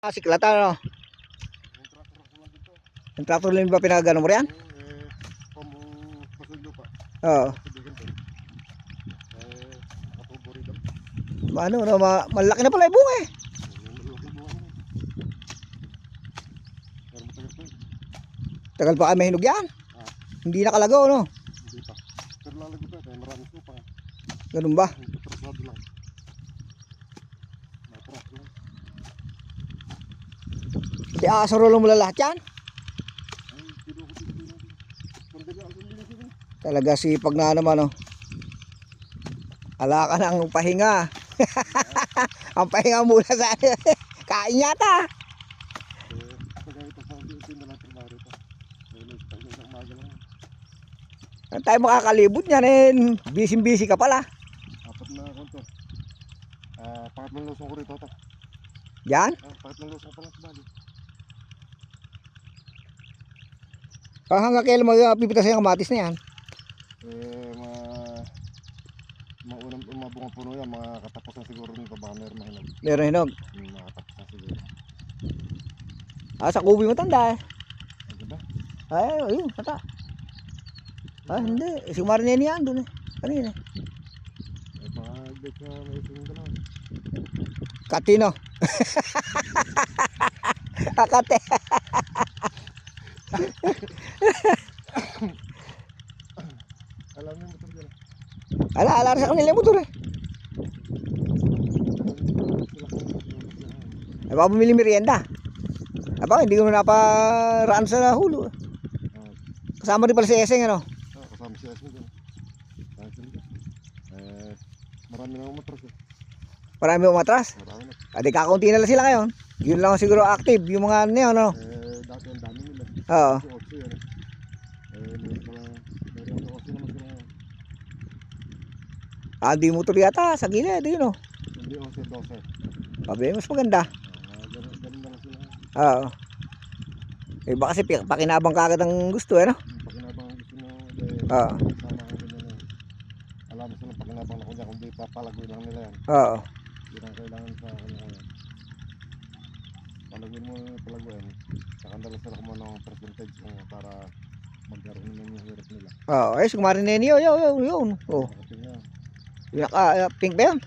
Ah, siklata, no? Yung tractor lang ba pinagano mo pa. Oo. Eh, rin. Ano, no, ma malaki na pala yung bunga eh. Pa. Tagal pa kami hinog yan. Ah. Hindi nakalagaw, no? Hindi pa. Pero lalago pa. Kaya maraming supa. Ganun ba? Patrasado lang. Matras lang. Di asarolo mo lahat yan. Ay, tino ko dito. tino Sandali ako din sila. Talaga sipag na naman, no? Ala ka ng pahinga. Ang pahinga muna sa kain yata. Pag. Ano tayo makakalibot niyan eh. Busy-busy ka pala. Apat na ako to. Ah, pangatlong lusong ko rito to. Yan. Ah, pangatlong lusong pa lang sa bali. Ah, hanggang kailan magpipitas yung kamatis na yan. Eh, ma maunang mabunga puno yan, mga katapusan siguro nito baka meron mahinog. Meron hinog. Hmm, mga katapusan siguro. Ah, sa kubi matanda eh. Ay, diba? Ay, ayun, mata. Ah, hindi. Si Marinene yan doon eh. Kanina. Eh, baka get na may isang dalawa. Katino. Akate. Alam niyo motor dyan. Ala, ala sa kanila yung motor eh. Ay, baka bumili merienda. Aba, hindi ko na naparaan sa hulo. Kasama rin pala si Eseng, ano? Ah, kasama si sila dyan. Eh, marami na motor eh. Marami umatras. Marami na. Adi kakaunti na lang sila ngayon. Yun lang siguro active, yung mga ano yun, ano? Eh, dati ang dami nila. Oo. Lang. Ah, di motor yata, sa gilid, yun oh. Hindi Otso 12. Sabi, mas maganda. Ah, lang. Oo. Eh, baka kasi pakinabang kagad ang gusto, eh, no? Pakinabang ang gusto eh, Oo. Alam mo sila pakinabang na kunya, kundi papalagoy lang nila yan. Oo. Yun ang kailangan sa kanya Palagoy mo yung palagoyan, kakandala sila kung ano ang percentage mo para magkaroon naman yung hirap nila. Oo, eh, si Marinene, yun, yun, yun, yun. Oh, Nakating na. naka, uh, pink ba yun?